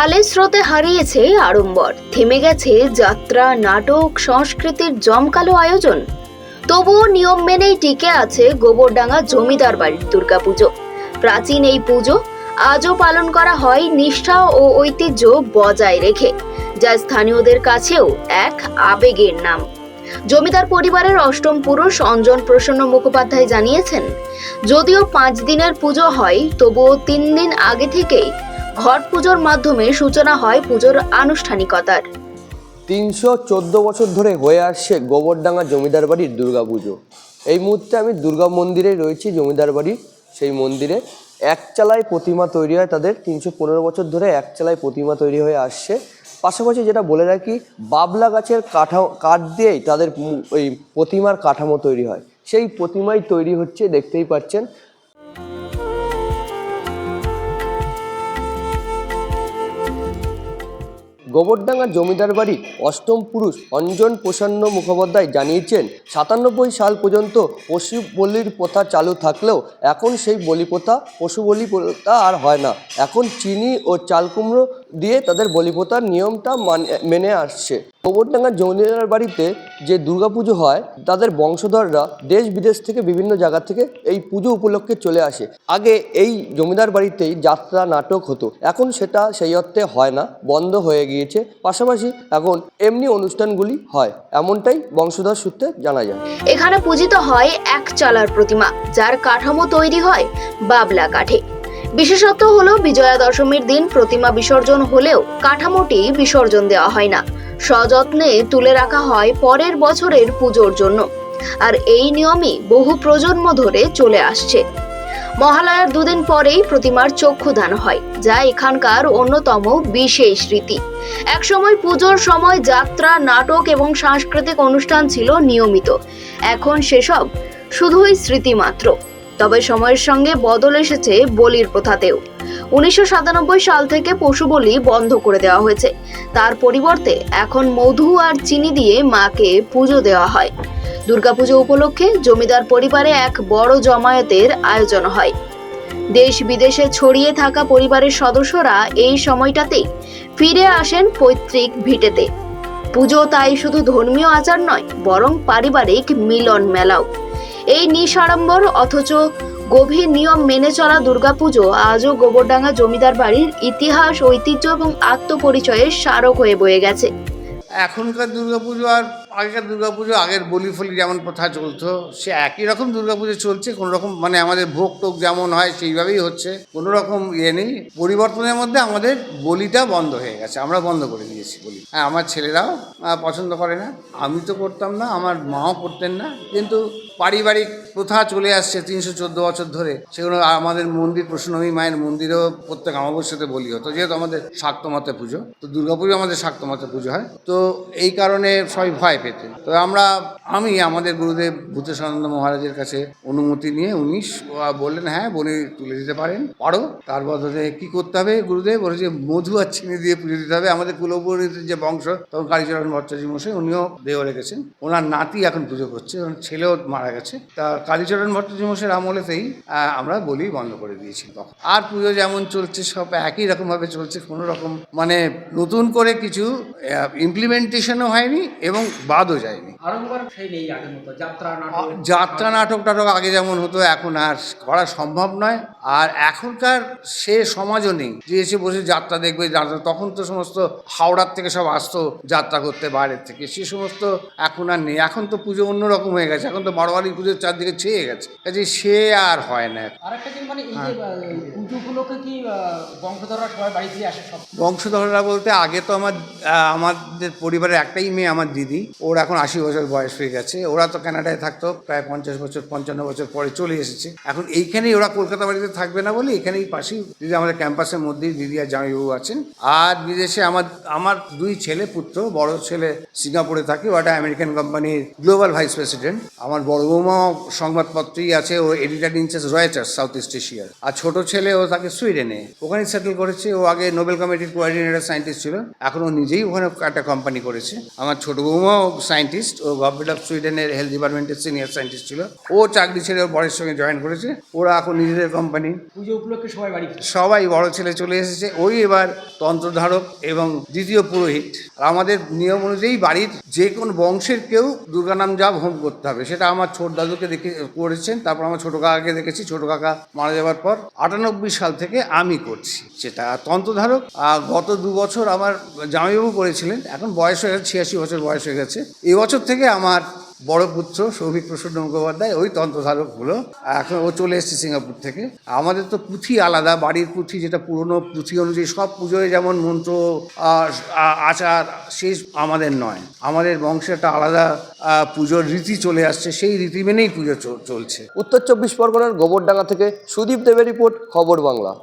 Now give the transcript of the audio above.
কালের স্রোতে হারিয়েছে আড়ম্বর। থেমে গেছে যাত্রা, নাটক, সংস্কৃতির জমকালো আয়োজন। তবুও নিয়ম মেনেই টিকে আছে গোবরডাঙ্গা জমিদার বাড়ির দুর্গাপুজো। প্রাচীন এই পুজো আজও পালন করা হয় নিষ্ঠা ও ঐতিহ্য বজায় রেখে, যা স্থানীয়দের কাছেও এক আবেগের নাম। জমিদার পরিবারের অষ্টম পুরুষ অঞ্জন প্রসন্ন মুখোপাধ্যায় জানিয়েছেন, যদিও পাঁচ দিনের পুজো হয়, তবুও তিন দিন আগে থেকেই ঘট পুজোর মাধ্যমে সূচনা হয় পুজোর আনুষ্ঠানিকতার। তিনশো চোদ্দ বছর ধরে হয়ে আসছে গোবরডাঙ্গা জমিদার বাড়ির দুর্গাপুজো এই মুহূর্তে আমি দুর্গা মন্দিরে রয়েছি, জমিদার বাড়ির সেই মন্দিরে একচালায় প্রতিমা তৈরি হয় তাদের। তিনশো পনেরো বছর ধরে একচালায় প্রতিমা তৈরি হয়ে আসছে। পাশাপাশি যেটা বলে রাখি, বাবলা গাছের কাঠা কাঠ দিয়েই তাদের ওই প্রতিমার কাঠামো তৈরি হয়। সেই প্রতিমাই তৈরি হচ্ছে, দেখতেই পাচ্ছেন। গোবরডাঙ্গা জমিদার বাড়ির অষ্টম পুরুষ অঞ্জন প্রসন্ন মুখোপাধ্যায় জানিয়েছেন, সাতানব্বই সাল পর্যন্ত পশু বলির প্রথা চালু থাকলেও এখন সেই বলি প্রথা, পশু বলি প্রথা আর হয় না। এখন চিনি ও চাল কুমড়ো দিয়ে তাদের বলি প্রথার নিয়মটা মানে- আসছে। গোবরডাঙ্গা জমিদার বাড়িতে যে দুর্গাপুজো হয়, তাদের বংশধররা দেশ বিদেশ থেকে বিভিন্ন জায়গা থেকে এই পুজো উপলক্ষে চলে আসে। আগে এই জমিদার বাড়িতেই যাত্রা নাটক হতো। এখন সেটা সেই অর্থে হয় না, বন্ধ হয়ে গিয়েছে। পাশাপাশি এখন এমনি অনুষ্ঠানগুলি হয়, এমনটাই বংশধর সূত্রে জানা যায়। এখানে পূজিত হয় এক চালার প্রতিমা, যার কাঠামো তৈরি হয় বাবলা কাঠে। বিশেষত্ব হলো বিজয়া দশমীর দিন প্রতিমা বিসর্জন হলেও কাঠামোটি বিসর্জন দেওয়া হয় না। সযত্নে তুলে রাখা হয় পরের বছরের পুজোর জন্য। আর এই নিয়মই বহু প্রজন্ম ধরে চলে আসছে। মহালয়ার দুদিন পরেই প্রতিমার চক্ষুদান হয়, যা এখানকার অন্যতম বিশেষ রীতি। একসময় পুজোর সময় যাত্রা, নাটক এবং সাংস্কৃতিক অনুষ্ঠান ছিল নিয়মিত। এখন সেসব শুধুই স্মৃতি মাত্র তবে সময়ের সঙ্গে বদল এসেছে বলির প্রথাতেও। উনিশশো সাতানব্বই সাল থেকে পশু বলি বন্ধ করে দেওয়া হয়েছে। তার পরিবর্তে এখন মধু আর চিনি দিয়ে মাকে পুজো দেওয়া হয়। দুর্গাপুজো উপলক্ষে জমিদার পরিবারে এক বড় জমায়েতের আয়োজন হয়। দেশ বিদেশে ছড়িয়ে থাকা পরিবারের সদস্যরা এই সময়টাতেই ফিরে আসেন পৈতৃক ভিটেতে। পুজো তাই শুধু ধর্মীয় আচার নয়, বরং পারিবারিক মিলন মেলাও। এই নিসাড়ম্বর, অথচ গভীর নিয়ম মেনে চলা দুর্গাপুজো আজও গোবরডাঙ্গা জমিদার বাড়ির ইতিহাস, ঐতিহ্য এবং আত্মপরিচয়ের স্মারক হয়ে বয়ে গেছে। এখনকার দুর্গাপুজো আর আগেকার দুর্গাপুজো, আগের বলি ফলি যেমন প্রথা চলতো, সে একই রকম দুর্গাপুজো চলছে, কোনো রকম মানে আমাদের ভোগ টোক যেমন হয় সেইভাবেই হচ্ছে, কোনো রকম ইয়ে নেই। পরিবর্তনের মধ্যে আমাদের বলিটা বন্ধ হয়ে গেছে, আমরা বন্ধ করে দিয়েছি বলি। হ্যাঁ আমার ছেলেরাও পছন্দ করে না, আমি তো করতাম না, আমার মাও করতেন না, কিন্তু পারিবারিক প্রথা চলে আসছে তিনশো চোদ্দ বছর ধরে। সেগুলো আমাদের মন্দির প্রসন্নমী মায়ের মন্দিরেও প্রত্যেক অমাবস্যাতে বলি হতো, যেহেতু আমাদের শাক্তমাতা পুজো, তো দুর্গাপুজো আমাদের শাক্তমাতা পুজো হয়। তো এই কারণে সবাই ভয় পেতে। তো আমরা, আমি আমাদের গুরুদেব ভূতেশানন্দ মহারাজের কাছে অনুমতি নিয়ে উনি বললেন হ্যাঁ বলি তুলে দিতে পারেন, পারো। তার বদলে কি করতে হবে গুরুদেব? বলে যে মধু আর চিনি দিয়ে পুজো দিতে হবে। আমাদের কুলপুরীর যে বংশ, তখন কালীচরণ ভট্টাচার্য মশাই, উনিও দেহ রেখেছেন। ওনার নাতি এখন পুজো করছে ছেলেও মারা গেছে। তা কালীচরণ ভট্টাচার্য আমলেতেই আমরা বলি বন্ধ করে দিয়েছি তখন। আর পুজো যেমন চলছে সব একই রকমভাবে চলছে কোনো রকম মানে নতুন করে কিছু ইমপ্লিমেন্টেশনও হয়নি এবং বাদও যায়নি। যাত্রা নাটক। টাটক আগে যেমন হতো এখন আর করা সম্ভব নয়। আর এখনকার সে সমাজও নেই যে এসে বসে যাত্রা দেখবে যাত্রা তখন তো সমস্ত হাওড়ার থেকে সব আসতো যাত্রা করতে বাইরের থেকে। সে সমস্ত এখন আর নেই। এখন তো পুজো অন্যরকম হয়ে গেছে এখন তো বারোয়ারি পুজোর চারদিকে ছেয়ে গেছে। কাজে সে আর হয় না। জিনিস মানে এই যে পুজোগুলোকে কি বংশধররা সবাই বাড়ি দিয়ে আসে সব? বংশধররা বলতে আগে তো আমার আমাদের পরিবারের একটাই মেয়ে আমার দিদি। ওর এখন আশি বছর বয়স হয়ে গেছে। ওরা তো কানাডায় থাকতো প্রায় পঞ্চাশ বছর পঞ্চান্ন বছর পরে চলে এসেছে। এখন এইখানেই ওরা কলকাতা বাড়িতে থাকবে না বলে এখানেই পাশেই দিদি আমাদের ক্যাম্পাসের মধ্যেই দিদি আর জামাইবাবু আছেন। আর বিদেশে আমার আমার দুই ছেলে পুত্র বড় ছেলে সিঙ্গাপুরে থাকে ওটা আমেরিকান কোম্পানির গ্লোবাল ভাইস প্রেসিডেন্ট। আমার বড় বৌমা সংবাদপত্রই আছে ও editor in charge Reuters south east এশিয়ার আর ছোট ছেলে ও তাকে সুইডেনে ওখানে সেটেল করেছে ও আগে নোবেল কমিটির কোঅর্ডিনেটর সায়েন্টিস্ট ছিল। এখন ও নিজেই ওখানে একটা কোম্পানি করেছে। আমার ছোট বৌমাও সায়েন্টিস্ট ও গভর্নমেন্ট অফ সুইডেনের হেলথ ডিপার্টমেন্টের সিনিয়র সায়েন্টিস্ট ছিল। ও চাকরি ছেড়ে ওর বরের সঙ্গে জয়েন করেছে। ওরা এখন নিজেদের কোম্পানি পুজো উপলক্ষে সবাই বাড়ি সবাই বড় ছেলে চলে এসেছে। ওই এবার তন্ত্রধারক এবং দ্বিতীয় পুরোহিত। আমাদের নিয়ম অনুযায়ী বাড়ির যে কোন বংশের কেউ দুর্গা নাম জাপ হোম করতে হবে। সেটা আমার ছোট দাদুকে দেখে করেছেন। তারপর আমার ছোট কাকাকে দেখেছি। ছোট কাকা মারা যাওয়ার পর আটানব্বই সাল থেকে আমি করছি। সেটা তন্ত্রধারক। গত দু বছর আমার জামাইবাবু করেছিলেন। এখন বয়স হয়ে গেছে, ছিয়াশি বছর বয়স হয়ে গেছে। এবছর থেকে আমার বড় পুত্র সৌভিক প্রসন্ন মুখোপাধ্যায় ওই তন্ত্রধারক হলো এখন ও চলে এসেছে সিঙ্গাপুর থেকে। আমাদের তো পুঁথি আলাদা, বাড়ির পুঁথি যেটা পুরনো পুঁথি অনুযায়ী সব পুজোয় যেমন মন্ত্র আচার সেই আমাদের নয়। আমাদের বংশে একটা আলাদা পুজোর রীতি চলে আসছে, সেই রীতি মেনেই পুজো চল- চলছে। উত্তর চব্বিশ পরগনার গোবরডাঙ্গা থেকে সুদীপ দেবের রিপোর্ট, খবর বাংলা।